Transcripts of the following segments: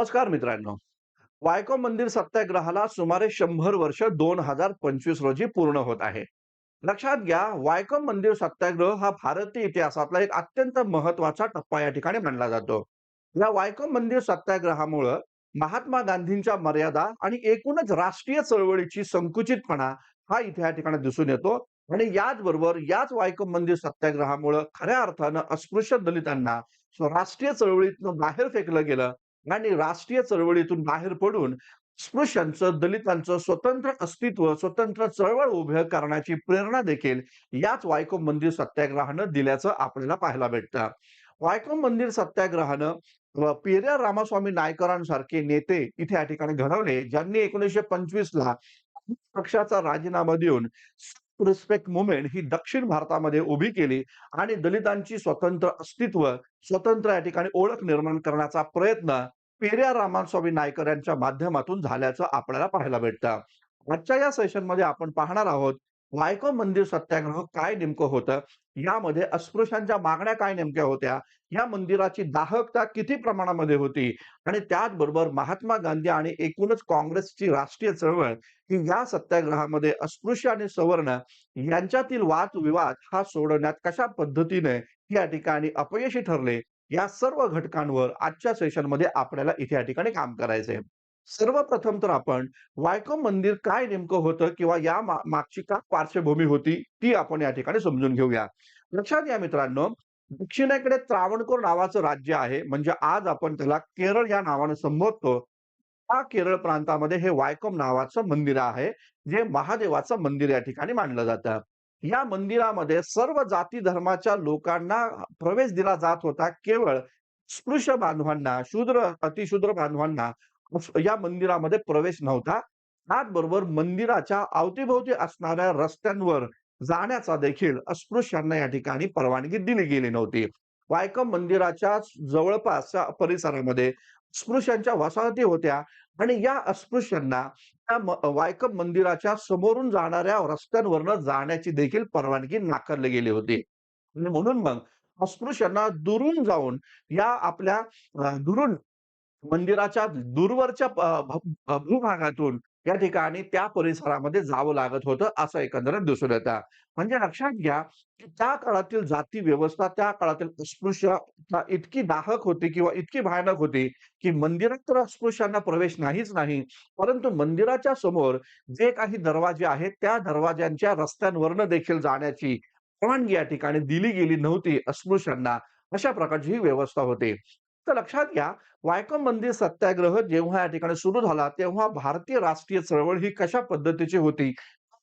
नमस्कार मित्रांनो. वायको मंदिर सत्याग्रहाला सुमारे शंभर वर्ष दोन हजार पंचवीस रोजी पूर्ण होत आहे. लक्षात घ्या वायको मंदिर सत्याग्रह हा भारतीय इतिहासातला एक अत्यंत महत्त्वाचा टप्पा या ठिकाणी मानला जातो. या वायको मंदिर सत्याग्रहामुळं महात्मा गांधींच्या मर्यादा आणि एकूणच राष्ट्रीय चळवळीची संकुचितपणा हा इथे या ठिकाणी दिसून येतो. आणि याच बरोबर याच वायको मंदिर सत्याग्रहामुळं खऱ्या अर्थानं अस्पृश्य दलितांना राष्ट्रीय चळवळीतून बाहेर फेकलं गेलं. आणि राष्ट्रीय चळवळीतून बाहेर पडून स्पृश्यांचं दलितांचं स्वतंत्र अस्तित्व स्वतंत्र चळवळ उभे करण्याची प्रेरणा देखील याच वायको मंदिर सत्याग्रहानं दिल्याचं आपल्याला पाहायला भेटतं. वायको मंदिर सत्याग्रहानं व पेरियार रामास्वामी नायकरांसारखे नेते इथे या ठिकाणी घडवले ज्यांनी एकोणीसशे पंचवीस ला पक्षाचा राजीनामा देऊन रिस्पेक्ट मुवमेंट ही दक्षिण भारतामध्ये उभी केली आणि दलितांची स्वतंत्र अस्तित्व स्वतंत्र या ठिकाणी ओळख निर्माण करण्याचा प्रयत्न पेरियार रामानस्वामी नायकर यांच्या माध्यमातून झाल्याचं आपल्याला पाहायला भेटतं. आजच्या या सेशनमध्ये आपण पाहणार आहोत वायको मंदिर सत्याग्रह काय नेमकं होतं यामध्ये अस्पृश्यांच्या मागण्या काय नेमक्या होत्या? या मंदिराची दाहकता किती प्रमाणामध्ये होती? आणि त्याचबरोबर महात्मा गांधी आणि एकूणच काँग्रेसची राष्ट्रीय चळवळ की या सत्याग्रहामध्ये अस्पृश्य आणि सवर्ण यांच्यातील वादविवाद हा सोडवण्यात कशा पद्धतीने या ठिकाणी अपयशी ठरले? या सर्व घटकांवर आजच्या सेशनमध्ये आपल्याला इथे या ठिकाणी काम करायचंय. सर्वप्रथम तर आपण वायको मंदिर काय नेमकं होतं किंवा या मागची का पार्श्वभूमी होती ती आपण या ठिकाणी समजून घेऊया. लक्षात या मित्रांनो दक्षिणेकडे त्रावणकोर नावाचं राज्य आहे म्हणजे आज आपण त्याला केरळ या नावाने संबोधतो. त्या केरळ प्रांतामध्ये हे वायकोम नावाचं मंदिर आहे जे महादेवाचं मंदिर या ठिकाणी मानलं जातं. या मंदिरामध्ये सर्व जाती धर्माच्या लोकांना प्रवेश दिला जात होता केवळ स्पृश्य बांधवांना शूद्र अतिशूद्र बांधवांना या मंदिरामध्ये प्रवेश नव्हता. त्याचबरोबर मंदिराच्या अवतीभोवती असणाऱ्या रस्त्यांवर जाण्याचा देखील अस्पृश्यांना या ठिकाणी परवानगी दिली गेली नव्हती. वायकम मंदिराच्या जवळपासच्या परिसरामध्ये अस्पृश्यांच्या वसाहती होत्या आणि या अस्पृश्यांना त्या वायकम मंदिराच्या समोरून जाणाऱ्या रस्त्यांवरनं जाण्याची देखील परवानगी नाकारली गेली होती. म्हणून मग अस्पृश्यांना दुरून जाऊन या आपल्या दुरून मंदिराच्या दूरवरच्या भूभागातून या ठिकाणी त्या परिसरामध्ये जावं लागत होतं असं एकंदरीत दिसून येतं. म्हणजे लक्षात घ्या की त्या काळातील जाती व्यवस्था त्या काळातील अस्पृश्यता इतकी दाहक होती किंवा इतकी भयानक होती की मंदिरात तर अस्पृश्यांना प्रवेश नाहीच नाही परंतु मंदिराच्या समोर जे काही दरवाजे आहेत त्या दरवाज्यांच्या रस्त्यांवरनं देखील जाण्याची परवानगी या ठिकाणी दिली गेली नव्हती अस्पृश्यांना. अशा प्रकारची ही व्यवस्था होती. तर लक्षात घ्या वायकम मंदिर सत्याग्रह जेव्हा या ठिकाणी सुरू झाला तेव्हा भारतीय राष्ट्रीय चळवळ ही कशा पद्धतीची होती?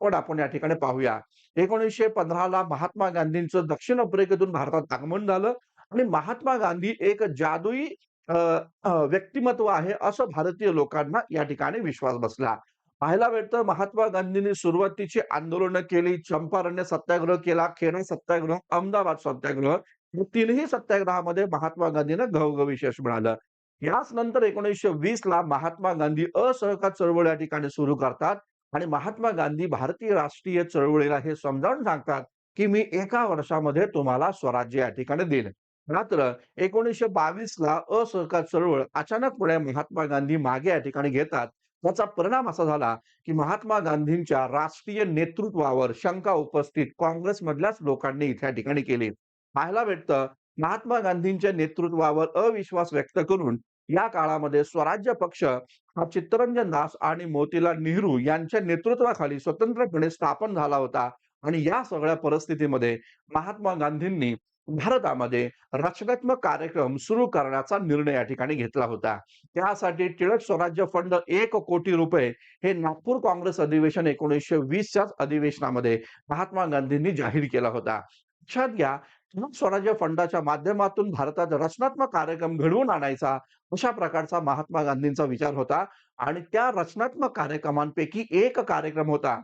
पण आपण या ठिकाणी पाहूया. एकोणीसशे पंधराला महात्मा गांधींचं दक्षिण आफ्रिकेतून भारतात आगमन झालं आणि महात्मा गांधी एक जादुई व्यक्तिमत्व आहे असं भारतीय लोकांना या ठिकाणी विश्वास बसला. पाहायला भेटतं महात्मा गांधींनी सुरुवातीची आंदोलनं केली चंपारण्य सत्याग्रह केला खेडा सत्याग्रह अहमदाबाद सत्याग्रह मग तीनही सत्याग्रहामध्ये महात्मा गांधींना घवघवी यश मिळालं. याच नंतर एकोणीसशे वीस ला महात्मा गांधी असहकार चळवळ या ठिकाणी सुरू करतात आणि महात्मा गांधी भारतीय राष्ट्रीय चळवळीला हे समजावून सांगतात की मी एका वर्षामध्ये तुम्हाला स्वराज्य या ठिकाणी देईन. मात्र एकोणीसशे बावीस ला असहकार चळवळ अचानकपणे महात्मा गांधी मागे या ठिकाणी घेतात. त्याचा परिणाम असा झाला की महात्मा गांधींच्या राष्ट्रीय नेतृत्वावर शंका उपस्थित काँग्रेसमधल्याच लोकांनी इथे या ठिकाणी केली. पाहायला भेटतं. महात्मा गांधींच्या नेतृत्वावर अविश्वास व्यक्त करून या काळामध्ये स्वराज्य पक्ष हा चित्तरंजन दास आणि मोतीलाल नेहरू यांच्या नेतृत्वाखाली स्वतंत्रपणे स्थापन झाला होता. आणि या सगळ्या परिस्थितीमध्ये महात्मा गांधींनी भारतामध्ये रचनात्मक कार्यक्रम सुरू करण्याचा निर्णय या ठिकाणी घेतला होता. त्यासाठी टिळक स्वराज्य फंड एक कोटी रुपये हे नागपूर काँग्रेस अधिवेशन एकोणीसशे वीसच्याच अधिवेशनामध्ये महात्मा गांधींनी जाहीर केला होता. लक्षात घ्या स्वराज्य फंडाच्या माध्यमातून भारतात रचनात्मक कार्यक्रम घडवून आणायचा अशा प्रकारचा महात्मा गांधींचा विचार होता. आणि त्या रचनात्मक कार्यक्रमांपैकी एक कार्यक्रम होता.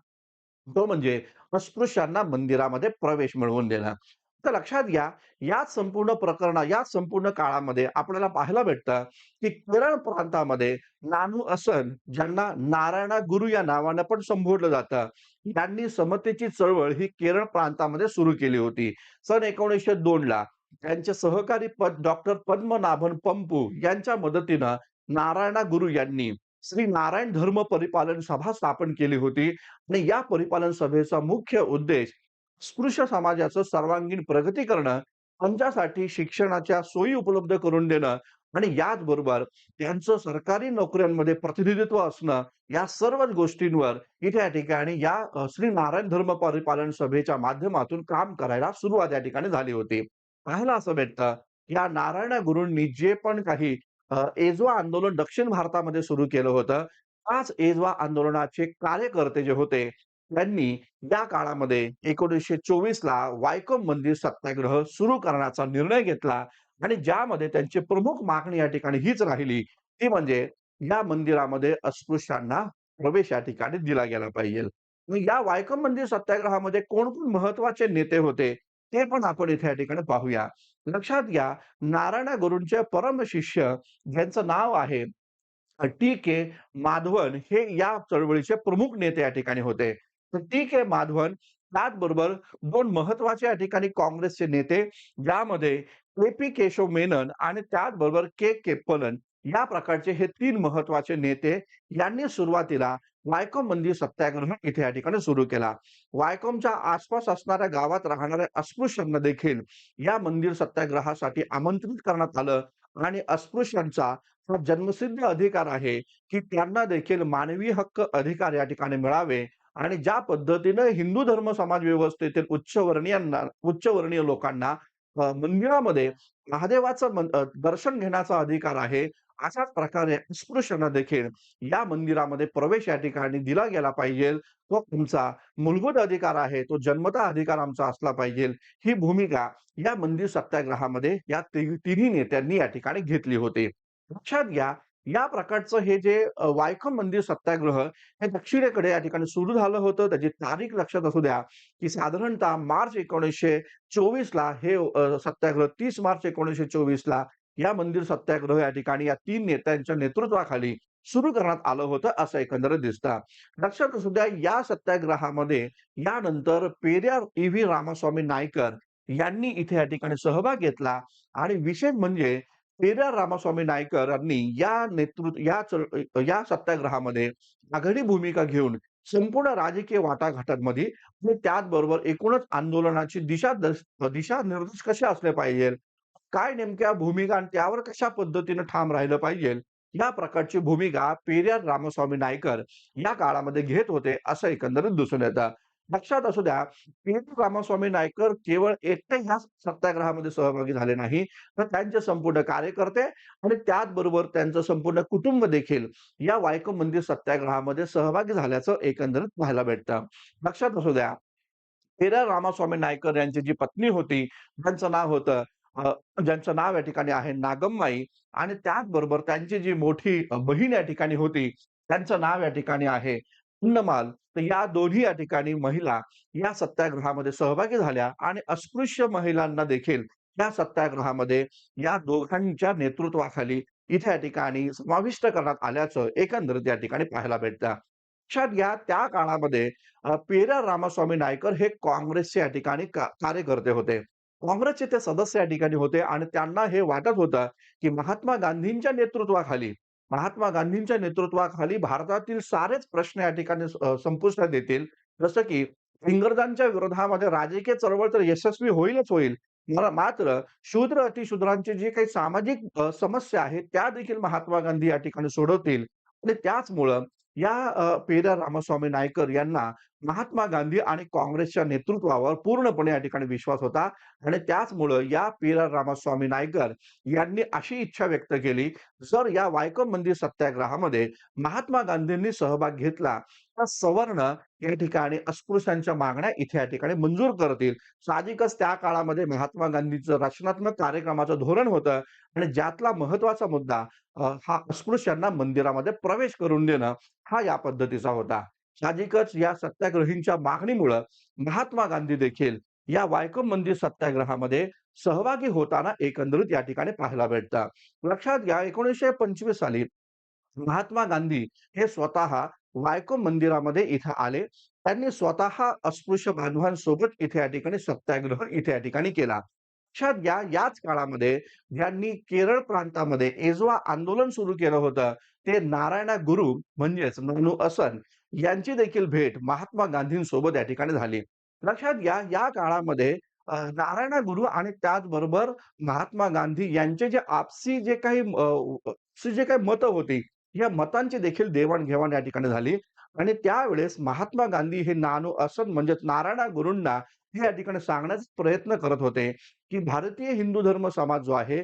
तो म्हणजे अस्पृश्यांना मंदिरामध्ये प्रवेश मिळवून देणं. तर लक्षात घ्या या संपूर्ण प्रकरण या संपूर्ण काळामध्ये आपल्याला पाहायला भेटतं की केरळ प्रांतामध्ये नानू असन ज्यांना नारायणा गुरु या नावानं पण संबोधलं जातं. यांनी समतेची चळवळ ही केरळ प्रांतामध्ये सुरू केली होती. सन एकोणीसशे दोन ला त्यांचे सहकारी पद डॉक्टर पद्मनाभन पंपू यांच्या मदतीनं नारायणा गुरु यांनी श्री नारायण धर्म परिपालन सभा स्थापन केली होती. आणि या परिपालन सभेचा मुख्य उद्देश स्पृश्य समाजाचं सर्वांगीण प्रगती करणं त्यांच्यासाठी शिक्षणाच्या सोयी उपलब्ध करून देणं आणि याचबरोबर त्यांचं सरकारी नोकऱ्यांमध्ये प्रतिनिधित्व असणं या सर्वच गोष्टींवर इथे या ठिकाणी या श्री नारायण धर्म परिपालन सभेच्या माध्यमातून काम करायला सुरुवात या ठिकाणी झाली होती. पाहायला असं भेटतं, या नारायण गुरूंनी जे पण काही एजवा आंदोलन दक्षिण भारतामध्ये सुरू केलं होतं, त्याच एजवा आंदोलनाचे कार्यकर्ते जे होते, त्यांनी या काळामध्ये 1924 ला वायकोम मंदिर सत्याग्रह सुरू करण्याचा निर्णय घेतला आणि ज्यामध्ये त्यांची प्रमुख मागणी या ठिकाणी हीच राहिली, ती म्हणजे या मंदिरामध्ये अस्पृश्यांना प्रवेश या ठिकाणी दिला गेला पाहिजे. या वायकम मंदिर सत्याग्रहामध्ये कोण-कोण महत्त्वाचे नेते होते, ते पण आपण इथे या ठिकाणी पाहूया. लक्षात घ्या, नारायण गुरूंचे परम शिष्य ज्यांचं नाव आहे टी के माधवन हे या चळवळीचे प्रमुख नेते या ठिकाणी होते. तर टी.के. माधवन त्याचबरोबर 2 महत्त्वाचे या ठिकाणी काँग्रेसचे नेते, ज्यामध्ये ए.पी. केशव मेनन आणि त्याचबरोबर के. केप्पलन या प्रकारचे हे तीन महत्त्वाचे नेते यांनी सुरुवातीला वायकॉम मंदिर सत्याग्रह इथे या ठिकाणी सुरू केला. वायकोमच्या आसपास असणाऱ्या गावात राहणाऱ्या अस्पृश्यांना देखील या मंदिर सत्याग्रहासाठी आमंत्रित करण्यात आलं आणि अस्पृश्यांचा हा जन्मसिद्ध अधिकार आहे, की त्यांना देखील मानवी हक्क अधिकार या ठिकाणी मिळावे आणि ज्या पद्धतीनं हिंदू धर्म समाज व्यवस्थेतील उच्चवर्णीयांना उच्चवर्णीय लोकांना मंदिरामध्ये महादेवाचं दर्शन घेण्याचा अधिकार आहे, अशाच प्रकारे अस्पृश्यांना देखील या मंदिरामध्ये प्रवेश या ठिकाणी दिला गेला पाहिजे. तो तुमचा मूलभूत अधिकार आहे. तो जन्मता अधिकार आमचा असला पाहिजे. ही भूमिका या मंदिर सत्याग्रहामध्ये या तिन्ही नेत्यांनी या ठिकाणी घेतली होती. लक्षात घ्या, या प्रकारचं हे जे वायखम मंदिर सत्याग्रह हे दक्षिणेकडे या ठिकाणी सुरू झालं होतं. त्याची तारीख लक्षात असू द्या, की साधारणतः मार्च 1924 ला हे सत्याग्रह तीस मार्च 1924 ला या मंदिर सत्याग्रह या ठिकाणी या तीन नेत्यांच्या नेतृत्वाखाली सुरू करण्यात आलं होतं, असं एकंदरीत दिसतं. लक्षात असू द्या, या सत्याग्रहामध्ये यानंतर पेरियार व्ही रामास्वामी नायकर यांनी इथे या ठिकाणी सहभाग घेतला आणि विशेष म्हणजे पेरियार रामास्वामी नायकर यांनी या नेतृत्व या या सत्याग्रहामध्ये आघाडी भूमिका घेऊन संपूर्ण राजकीय वाटाघाटांमध्ये आणि त्याचबरोबर एकूणच आंदोलनाची दिशा दिशा निर्देश कसे असले पाहिजे, काय नेमक्या भूमिका आणि त्यावर कशा पद्धतीने ठाम राहिलं पाहिजे, या प्रकारची भूमिका पेरियार रामस्वामी नायकर या काळामध्ये घेत होते, असं एकंदरीत दिसून येतं. लक्षात असू द्या, पेरियार रामास्वामी नायकर केवळ एकटे ह्या सत्याग्रहामध्ये सहभागी झाले नाही, तर त्यांचे संपूर्ण कार्यकर्ते आणि त्याचबरोबर त्यांचं संपूर्ण कुटुंब देखील या वायको मंदिर सत्याग्रहामध्ये सहभागी झाल्याचं एकंदरीत पाहायला भेटतं. लक्षात असू द्या, पेरियार रामास्वामी नायकर यांची जी पत्नी होती, त्यांचं नाव होतं ज्यांचं नाव या ठिकाणी आहे नागम्माई आणि त्याचबरोबर त्यांची जी मोठी बहीण या ठिकाणी होती, त्यांचं नाव या ठिकाणी आहे पुन्नमाल. तर या दोन्ही या ठिकाणी महिला या सत्याग्रहामध्ये सहभागी झाल्या आणि अस्पृश्य महिलांना देखील या सत्याग्रहामध्ये या दोघांच्या नेतृत्वाखाली इथे या ठिकाणी समाविष्ट करण्यात आल्याचं एकंदरीत या ठिकाणी पाहायला भेटतं. लक्षात घ्या, त्या काळामध्ये पेरा रामास्वामी नायकर हे काँग्रेसचे या ठिकाणी कार्यकर्ते होते. काँग्रेसचे ते सदस्य या ठिकाणी होते आणि त्यांना हे वाटत होतं, की महात्मा गांधींच्या नेतृत्वाखाली महात्मा गांधींच्या नेतृत्वाखाली भारतातील सारेच प्रश्न या ठिकाणी संपुष्टात येतील. जसं की इंग्रजांच्या विरोधामध्ये राजकीय चळवळ तर यशस्वी होईलच होईल. मला मात्र शूद्र, अतिशूद्रांची जी काही सामाजिक समस्या आहेत, त्या देखील महात्मा गांधी या ठिकाणी सोडवतील आणि त्याचमुळं या पेदार रामस्वामी नायकर यांना महात्मा गांधी आणि काँग्रेसच्या नेतृत्वावर पूर्णपणे या ठिकाणी विश्वास होता आणि त्याचमुळं या पीला रामास्वामी नायकर यांनी अशी इच्छा व्यक्त केली, जर या वायकम मंदिर सत्याग्रहामध्ये महात्मा गांधींनी सहभाग घेतला, तर सवर्ण या ठिकाणी अस्पृश्यांच्या मागण्या इथे या ठिकाणी मंजूर करतील. साहजिकच त्या काळामध्ये महात्मा गांधीचं रचनात्मक कार्यक्रमाचं धोरण होतं आणि ज्यातला महत्त्वाचा मुद्दा हा अस्पृश्यांना मंदिरामध्ये प्रवेश करून देणं, हा या पद्धतीचा होता. साहजिकच या सत्याग्रहींच्या मागणीमुळं महात्मा गांधी देखील या वायको मंदिर सत्याग्रहामध्ये सहभागी होताना एकंदरीत या ठिकाणी पाहायला भेटतं. लक्षात घ्या 1925 साली महात्मा गांधी हे स्वतः वायकोम मंदिरामध्ये इथे आले. त्यांनी स्वतः अस्पृश्य बांधवांसोबत इथे या ठिकाणी सत्याग्रह इथे या ठिकाणी केला. लक्षात घ्या याच काळामध्ये ज्यांनी केरळ प्रांतामध्ये एजवा आंदोलन सुरू केलं होतं ते नारायणा गुरु म्हणजेच नानू असन यांची देखील भेट महात्मा गांधींसोबत या ठिकाणी झाली. लक्षात घ्या या काळामध्ये नारायणा गुरु आणि त्याचबरोबर महात्मा गांधी यांचे जे आपसी जे काही जे काही मतं होती, या मतांची देखील देवाण-घेवाण या ठिकाणी झाली आणि त्यावेळेस महात्मा गांधी हे नानू असत म्हणजेच नारायणा गुरूंना हे या ठिकाणी सांगण्याचा प्रयत्न करत होते, की भारतीय हिंदू धर्म समाज जो आहे,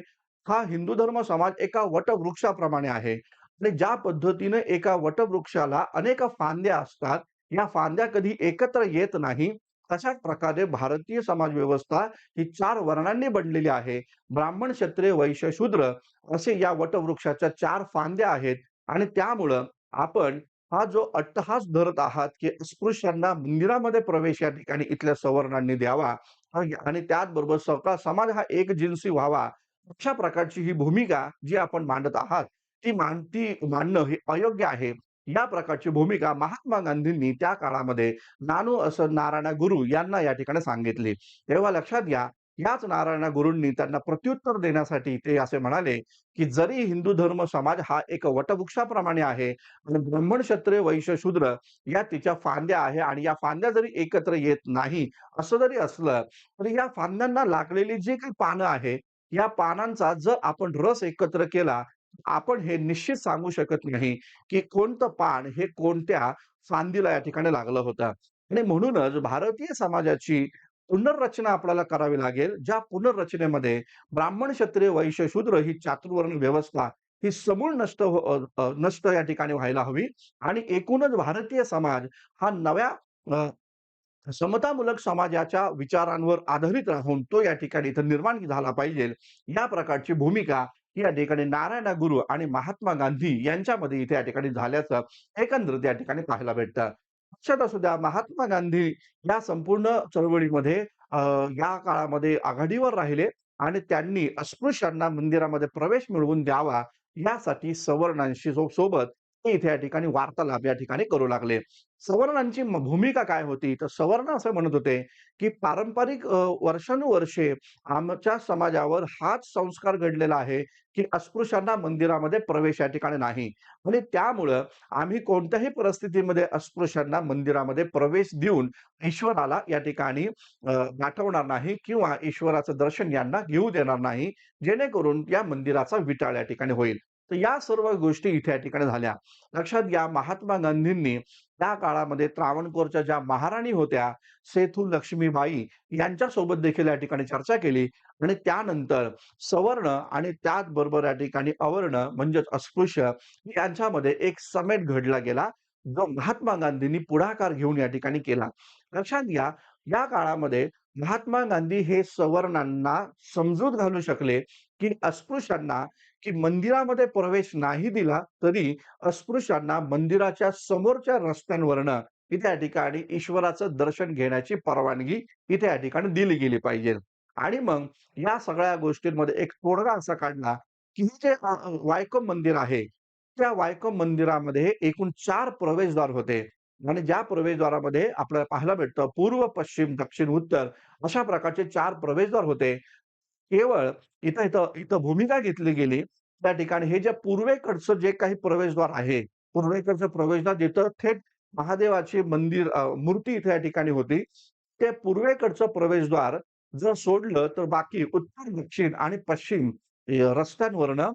हा हिंदू धर्म समाज एका वटवृक्षाप्रमाणे आहे आणि ज्या पद्धतीने एका वटवृक्षाला अनेक फांद्या असतात, या फांद्या कधी एकत्र येत नाही. तशाच प्रकारे भारतीय समाज व्यवस्था ही चार वर्णांनी बनलेली आहे. ब्राह्मण, क्षत्रिय, वैश्य, शूद्र असे या वटवृक्षाच्या चार फांद्या आहेत आणि त्यामुळं आपण हा जो अट्टहास धरत आहात, की अस्पृश्यांना मंदिरामध्ये प्रवेश या ठिकाणी इथल्या सवर्णांनी द्यावा आणि त्याचबरोबर सगळा समाज हा एक जिन्सी व्हावा, अशा प्रकारची ही भूमिका जी आपण मांडत आहात, ती मांडती मांडणं हे अयोग्य आहे. या प्रकारची भूमिका महात्मा गांधींनी त्या काळामध्ये नानू असं नारायण गुरु यांना या ठिकाणी सांगितली. तेव्हा लक्षात घ्या, याच नारायणा गुरूंनी त्यांना प्रत्युत्तर देण्यासाठी ते असे म्हणाले, की जरी हिंदू धर्म समाज हा एक वटवृक्षाप्रमाणे आहे आणि ब्राह्मण, क्षत्रिय, वैश्य, शूद्र या तिच्या फांद्या आहे आणि या फांद्या जरी एकत्र येत नाही, असं जरी असलं, तरी या फांद्यांना लागलेली जी काही पानं आहे, या पानांचा जर आपण रस एकत्र केला, आपण हे निश्चित सांगू शकत नाही, की कोणतं पान हे कोणत्या फांदीला या ठिकाणी लागलं होतं. आणि म्हणूनच भारतीय समाजाची पुनर्रचना आपल्याला करावी लागेल. ज्या पुनर्रचनेमध्ये ब्राह्मण, क्षत्रिय, वैश्य, शूद्र ही चातुर्वर्ण व्यवस्था ही समूळ नष्ट हो नष्ट या ठिकाणी व्हायला हवी आणि एकूणच भारतीय समाज हा नव्या समतामूलक समाजाच्या विचारांवर आधारित राहून तो या ठिकाणी इथं निर्माण झाला पाहिजे. या प्रकारची भूमिका या ठिकाणी नारायणा गुरु आणि महात्मा गांधी यांच्यामध्ये इथे या ठिकाणी झाल्याचं एकंदरीत या ठिकाणी पाहायला भेटतं. लक्षात असू द्या महात्मा गांधी या संपूर्ण चळवळीमध्ये या काळामध्ये आघाडीवर राहिले आणि त्यांनी अस्पृश्यांना मंदिरामध्ये प्रवेश मिळवून द्यावा यासाठी सवर्णांशी सोबत ते इथे या ठिकाणी वार्तालाप या ठिकाणी करू लागले. सवर्णांची भूमिका काय होती? तर सवर्ण असं म्हणत होते, की पारंपरिक वर्षानुवर्षे आमच्या समाजावर हाच संस्कार घडलेला आहे, की अस्पृश्यांना मंदिरामध्ये प्रवेश या ठिकाणी नाही आणि त्यामुळं आम्ही कोणत्याही परिस्थितीमध्ये अस्पृश्यांना मंदिरामध्ये प्रवेश देऊन ईश्वराला या ठिकाणी गाठवणार नाही किंवा ईश्वराचं दर्शन यांना घेऊ देणार नाही, जेणेकरून या मंदिराचा विटाळ या ठिकाणी होईल. तर या सर्व गोष्टी इथे या ठिकाणी झाल्या. लक्षात घ्या महात्मा गांधींनी त्या काळामध्ये त्रावणकोरच्या ज्या महाराणी होत्या, सेथू लक्ष्मीबाई यांच्यासोबत देखील या ठिकाणी चर्चा केली आणि त्यानंतर सवर्ण आणि त्याचबरोबर या ठिकाणी अवर्ण म्हणजेच अस्पृश्य यांच्यामध्ये एक समेट घडला गेला, जो महात्मा गांधींनी पुढाकार घेऊन या ठिकाणी केला. लक्षात घ्या, या काळामध्ये महात्मा गांधी हे सवर्णांना समजूत घालू शकले, की अस्पृश्यांना की मंदिरामध्ये प्रवेश नाही दिला तरी अस्पृश्यांना मंदिराच्या समोरच्या रस्त्यांवरनं इथे या ठिकाणी ईश्वराचं दर्शन घेण्याची परवानगी इथे या ठिकाणी दिली गेली पाहिजे. आणि मग या सगळ्या गोष्टींमध्ये एक तोडगा असा काढला, की हे जे वायको मंदिर आहे, त्या वायको मंदिरामध्ये एकूण चार प्रवेशद्वार होते आणि ज्या प्रवेशद्वारामध्ये आपल्याला पाहायला भेटतं पूर्व, पश्चिम, दक्षिण, उत्तर अशा प्रकारचे चार प्रवेशद्वार होते. केवळ इथं इथं इथं भूमिका घेतली गेली. त्या ठिकाणी हे जे पूर्वेकडचं जे काही प्रवेशद्वार आहे, पूर्वेकडचं प्रवेशद्वार जिथं थेट महादेवाची मंदिर मूर्ती इथे या ठिकाणी होती. ते पूर्वेकडचं प्रवेशद्वार जर सोडलं तर बाकी उत्तर, दक्षिण आणि पश्चिम रस्त्यांवरनं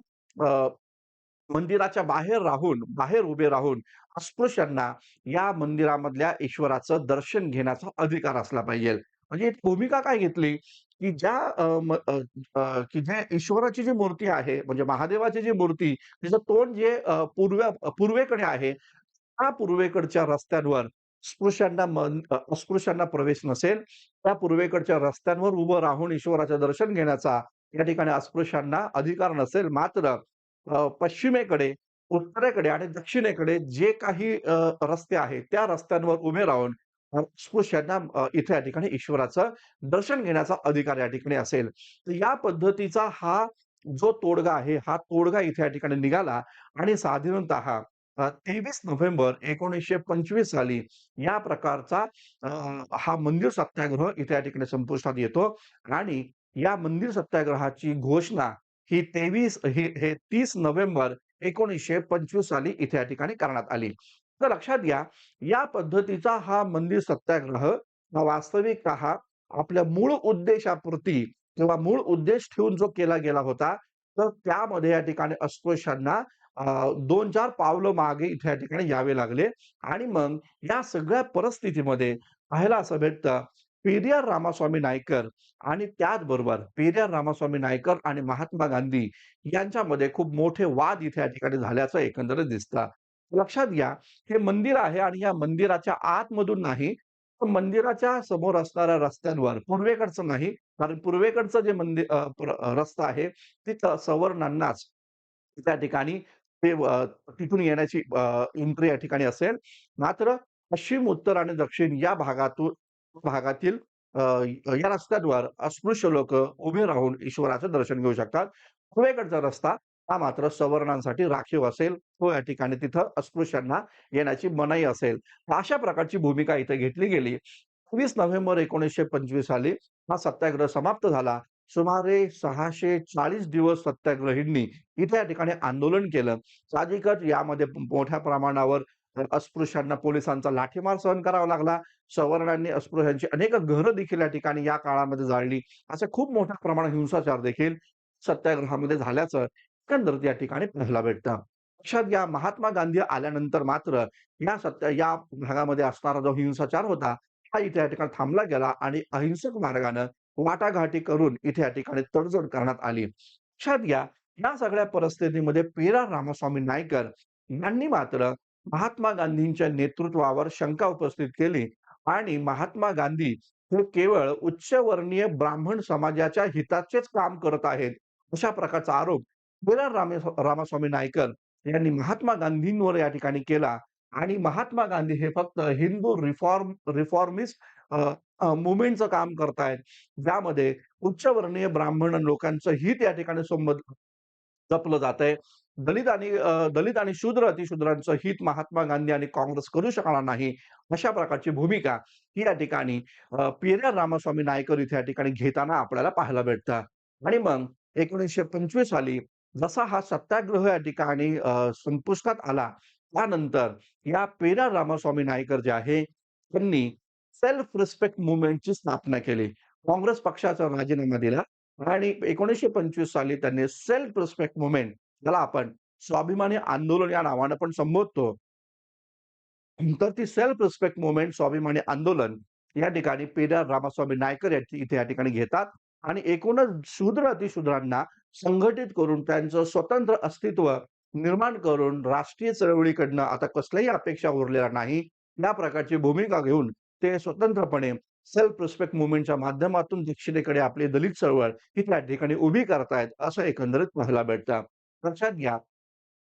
मंदिराच्या बाहेर राहून, बाहेर उभे राहून अस्पृश्यांना या मंदिरामधल्या ईश्वराचं दर्शन घेण्याचा अधिकार असला पाहिजे. म्हणजे भूमिका काय घेतली, की ज्या की जे ईश्वराची जी मूर्ती आहे, म्हणजे महादेवाची जी मूर्ती, तिचं तोंड जे पूर्व पूर्वेकडे आहे, त्या पूर्वेकडच्या रस्त्यांवर स्पृश्यांना मन अस्पृश्यांना प्रवेश नसेल. त्या पूर्वेकडच्या रस्त्यांवर उभं राहून ईश्वराचं दर्शन घेण्याचा या ठिकाणी अस्पृश्यांना अधिकार नसेल. मात्र पश्चिमेकडे, उत्तरेकडे आणि दक्षिणेकडे जे काही रस्ते आहेत, त्या रस्त्यांवर उभे राहून अस्पृश्यांना अ, इथे या ठिकाणी ईश्वराचं दर्शन घेण्याचा अधिकार या ठिकाणी असेल. तर या पद्धतीचा हा जो तोडगा आहे, हा तोडगा इथे या ठिकाणी निघाला आणि साधारणतः तेवीस नोव्हेंबर एकोणीसशे पंचवीस साली या प्रकारचा हा मंदिर सत्याग्रह इथे या ठिकाणी संपुष्टात येतो आणि या मंदिर सत्याग्रहाची घोषणा ही तेवीस हे तीस नोव्हेंबर 1925 साली इथे या ठिकाणी करण्यात आली. तर लक्षात घ्या, या पद्धतीचा हा मंदिर सत्याग्रह हा आपल्या मूळ उद्देशापुरती किंवा मूळ उद्देश ठेवून जो केला गेला होता, तर त्यामध्ये या ठिकाणी अस्पृश्यांना दोन चार पावलं मागे इथे या ठिकाणी यावे लागले आणि मग या सगळ्या परिस्थितीमध्ये पाहायला असं भेटतं, पेरियार रामास्वामी नायकर आणि त्याचबरोबर पेरियार रामास्वामी नायकर आणि महात्मा गांधी यांच्यामध्ये खूप मोठे वाद इथे या ठिकाणी झाल्याचं एकंदरीत दिसतं. लक्षात घ्या, हे मंदिर आहे आणि या मंदिराच्या आतमधून नाही, तर मंदिराच्या समोर असणाऱ्या रस्त्यांवर पूर्वेकडचं नाही, कारण पूर्वेकडचं जे मंदिर रस्ता आहे, तिथं सवर्णांनाच त्या ठिकाणी ते तिथून येण्याची एंट्री या ठिकाणी असेल. मात्र पश्चिम, उत्तर आणि दक्षिण या भागातून भागातील या रस्त्यांवर अस्पृश्य लोक उभे राहून ईश्वराचं दर्शन घेऊ शकतात. पूर्वेकडचा रस्ता हा मात्र सवर्णांसाठी राखीव असेल. तो या ठिकाणी तिथं अस्पृश्यांना येण्याची मनाई असेल. अशा प्रकारची भूमिका इथे घेतली गेली. वीस नोव्हेंबर 1925 साली हा सत्याग्रह समाप्त झाला. सुमारे 640 दिवस सत्याग्रहींनी इथे या ठिकाणी आंदोलन केलं. साहजिकच यामध्ये मोठ्या प्रमाणावर अस्पृश्यांना पोलिसांचा लाठीमार सहन करावा लागला. सवर्णांनी अस्पृश्यांची अनेक घरं देखील या ठिकाणी या काळामध्ये जाळली. असं खूप मोठ्या प्रमाणात हिंसाचार देखील सत्याग्रहामध्ये झाल्याचं एकंदर या ठिकाणी पाहायला भेटतं. लक्षात घ्या, महात्मा गांधी आल्यानंतर मात्र या सत्य या भागामध्ये असणारा जो हिंसाचार होता, हा इथे या ठिकाणी थांबला गेला आणि अहिंसक मार्गानं वाटाघाटी करून इथे या ठिकाणी तडजोड करण्यात आली. लक्षात घ्या, या सगळ्या परिस्थितीमध्ये पेरा रामास्वामी नायकर यांनी मात्र महात्मा गांधींच्या नेतृत्वावर शंका उपस्थित केली आणि महात्मा गांधी हे केवळ उच्चवर्णीय ब्राह्मण समाजाच्या हिताचेच काम करत आहेत, अशा प्रकारचा आरोप पेरार रामे रामास्वामी नायकर यांनी महात्मा गांधींवर या ठिकाणी केला आणि महात्मा गांधी हे फक्त हिंदू रिफॉर्म रिफॉर्मिस्ट मुवमेंटचं काम करतायत. ज्यामध्ये उच्चवर्णीय ब्राह्मण लोकांचं हित या ठिकाणी संबंध जपलं जातंय. दलित आणि दलित आणि शूद्र, अतिशूद्रांचं हित महात्मा गांधी आणि काँग्रेस करू शकणार नाही. अशा प्रकारची भूमिका ही या ठिकाणी अ, रामास्वामी नायकर इथे या ठिकाणी घेताना आपल्याला पाहायला भेटतं. आणि मग 1925 साली जसा हा सत्याग्रह या ठिकाणी संपुष्टात आला, त्यानंतर या पेरा रामास्वामी नायकर जे आहे, त्यांनी सेल्फ रिस्पेक्ट मुवमेंटची स्थापना केली. काँग्रेस पक्षाचा राजीनामा दिला आणि 1925 साली त्यांनी सेल्फ रिस्पेक्ट मुवमेंट ज्याला आपण स्वाभिमानी आंदोलन या नावानं पण संबोधतो. तर ती सेल्फ रिस्पेक्ट मुवमेंट स्वाभिमानी आंदोलन या ठिकाणी पेरा रामास्वामी नायकर या इथे या ठिकाणी घेतात आणि एकूणच शूद्र, अतिशूद्रांना संघटित करून त्यांचं स्वतंत्र अस्तित्व निर्माण करून राष्ट्रीय चळवळीकडनं आता कसल्याही अपेक्षा उरलेल्या नाही. या प्रकारची भूमिका घेऊन ते स्वतंत्रपणे सेल्फ रिस्पेक्ट मुवमेंटच्या माध्यमातून दक्षिणेकडे आपली दलित चळवळ ही त्या ठिकाणी उभी करतायत, असं एकंदरीत पाहायला भेटतं. लक्षात घ्या,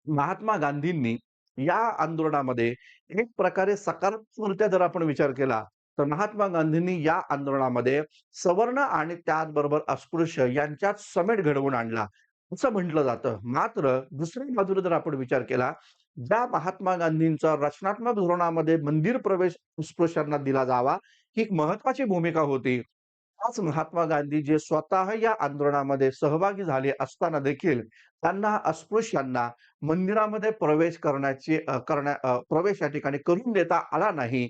महात्मा गांधींनी या आंदोलनामध्ये एक प्रकारे सकारात्मकरित्या जर आपण विचार केला, तर महात्मा गांधींनी या आंदोलनामध्ये सवर्ण आणि त्याचबरोबर अस्पृश्य यांच्यात समेट घडवून आणला, असं म्हटलं जातं. मात्र दुसऱ्या बाजूला जर आपण विचार केला, ज्या महात्मा गांधींचा रचनात्मक धोरणामध्ये मंदिर प्रवेश अस्पृश्यांना दिला जावा, ही एक महत्वाची भूमिका होती. आज महात्मा गांधी जे स्वतः या आंदोलनामध्ये सहभागी झाले असताना देखील त्यांना अस्पृश्यांना मंदिरामध्ये प्रवेश करण्याची करण्या प्रवेश या ठिकाणी करून देता आला नाही.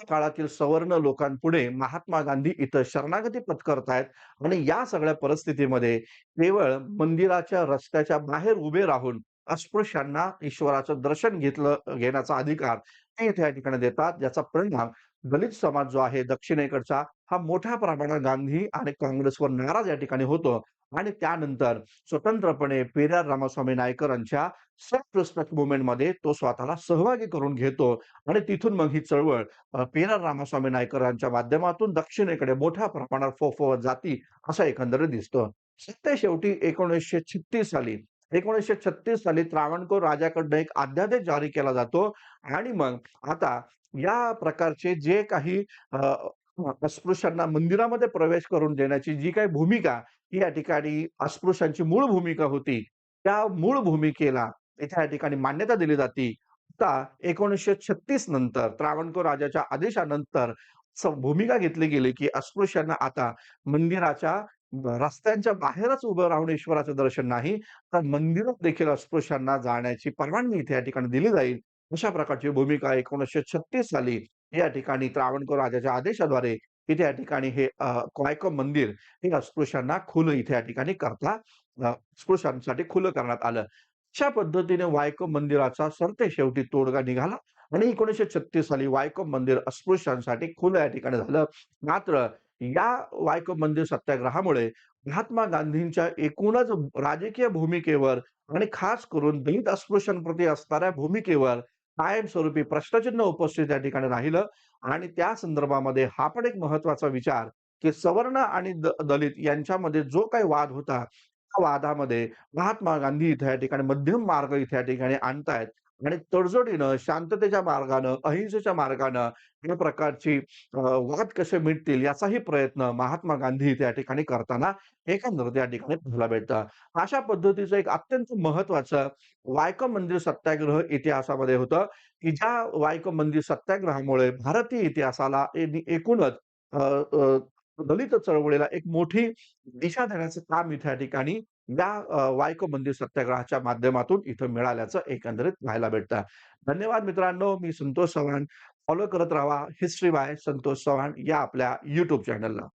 काळातील सवर्ण लोकांपुढे महात्मा गांधी इथं शरणागती पत्करतायत आणि या सगळ्या परिस्थितीमध्ये केवळ मंदिराच्या रस्त्याच्या बाहेर उभे राहून अस्पृश्यांना ईश्वराचं दर्शन घेतलं घेण्याचा अधिकार ते त्या या ठिकाणी देतात. ज्याचा परिणाम दलित समाज जो आहे दक्षिणेकडचा, हा मोठ्या प्रमाणात गांधी आणि काँग्रेसवर नाराज या ठिकाणी होतो आणि त्यानंतर स्वतंत्रपणे पेरियार रामास्वामी नायकरांच्या सेल्फ रिस्पेक्ट मुवमेंटमध्ये तो स्वतःला सहभागी करून घेतो. आणि तिथून मग ही चळवळ अ, पेरियार रामास्वामी नायकरांच्या माध्यमातून दक्षिणेकडे मोठ्या प्रमाणात फोफवत जाती, असा एकंदरीत दिसतो. सत्य शेवटी 1936 साली 1936 साली त्रावणकोर राजाकडनं एक अध्यादेश जारी केला जातो. आणि मग आता या प्रकारचे जे काही अस्पृश्यांना मंदिरामध्ये प्रवेश करून देण्याची जी काही भूमिका ही या ठिकाणी अस्पृश्यांची मूळ भूमिका होती, त्या मूळ भूमिकेला इथे या ठिकाणी मान्यता दिली जाते. आता 1936 नंतर त्रावणकोर राजाच्या आदेशानंतर भूमिका घेतली गेली, की अस्पृश्यांना आता मंदिराच्या रस्त्यांच्या बाहेरच उभं राहून ईश्वराचं दर्शन नाही, तर मंदिरात देखील अस्पृश्यांना जाण्याची परवानगी इथे या ठिकाणी दिली जाईल. अशा प्रकारची भूमिका 1936 साली या ठिकाणी त्रावणकोर राजाच्या आदेशाद्वारे इथे या ठिकाणी हे अ, मंदिर हे अस्पृश्यांना खुलं इथे या ठिकाणी करता अस्पृश्यांसाठी खुलं करण्यात आलं. अशा पद्धतीने वायकोम मंदिराचा सरतेशेवटी तोडगा निघाला आणि 1936 साली वायकोम मंदिर अस्पृश्यांसाठी खुलं या ठिकाणी झालं. मात्र या वायकोम मंदिर सत्याग्रहामुळे महात्मा गांधींच्या एकूणच राजकीय भूमिकेवर आणि खास करून दलित अस्पृश्यांप्रती असणाऱ्या भूमिकेवर कायमस्वरूपी प्रश्नचिन्ह उपस्थित या ठिकाणी राहिलं आणि त्या संदर्भामध्ये हा पण एक महत्त्वाचा विचार, की सवर्ण आणि द दलित यांच्यामध्ये जो काही वाद होता, त्या वादामध्ये महात्मा गांधी इथे या ठिकाणी मध्यम मार्ग इथे या ठिकाणी आणतायत. आणि तडजोडीनं, शांततेच्या मार्गानं, अहिंसेच्या मार्गानं या प्रकारची वाद कसे मिटतील याचाही प्रयत्न महात्मा गांधी त्या या ठिकाणी करताना एकंदर त्या ठिकाणी पाहायला भेटतं. अशा पद्धतीचं एक अत्यंत महत्वाचं वायको मंदिर सत्याग्रह इतिहासामध्ये होतं, की ज्या वायको मंदिर सत्याग्रहामुळे भारतीय इतिहासाला एकूणच दलित चळवळीला एक मोठी दिशा देण्याचं काम इथे या ठिकाणी या वायको मंदिर सत्याग्रहाच्या माध्यमातून इथं मिळाल्याचं एकंदरीत पाहायला भेटतं. धन्यवाद मित्रांनो. मी संतोष चव्हाण. फॉलो करत राहावा हिस्ट्री बाय संतोष चव्हाण या आपल्या युट्यूब चॅनलला.